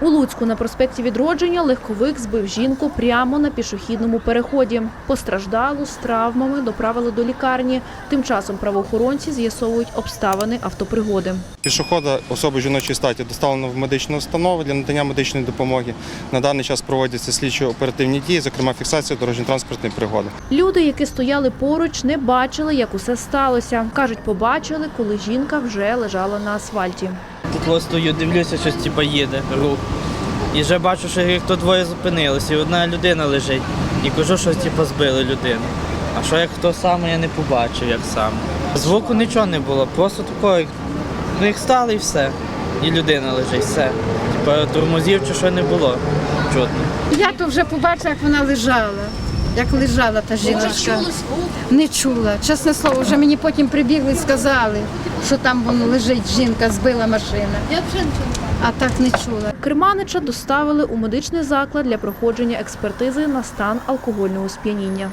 У Луцьку на проспекті Відродження легковик збив жінку прямо на пішохідному переході. Постраждалу з травмами доправили до лікарні. Тим часом правоохоронці з'ясовують обставини автопригоди. Пішохода особи жіночої статі доставлено в медичну установу для надання медичної допомоги. На даний час проводяться слідчо-оперативні дії, зокрема фіксація дорожньо-транспортної пригоди. Люди, які стояли поруч, не бачили, як усе сталося. Кажуть, побачили, коли жінка вже лежала на асфальті. Тут стою, дивлюся, щось типу їде, рух. І вже бачу, що їх тут двоє зупинилися, і одна людина лежить. І кажу, що типу, збили людину. А що як хто саме, я не побачив, як саме. Звуку нічого не було, просто такого, ну їх стали і все. І людина лежить, все. Типу тормозів чи що не було. Чутно. Я то вже побачила, як вона лежала. Як лежала та жіночка. Не чула. Чесне слово, вже мені потім прибігли і сказали, що там воно лежить, жінка збила машина. А так не чула. Керманича доставили у медичний заклад для проходження експертизи на стан алкогольного сп'яніння.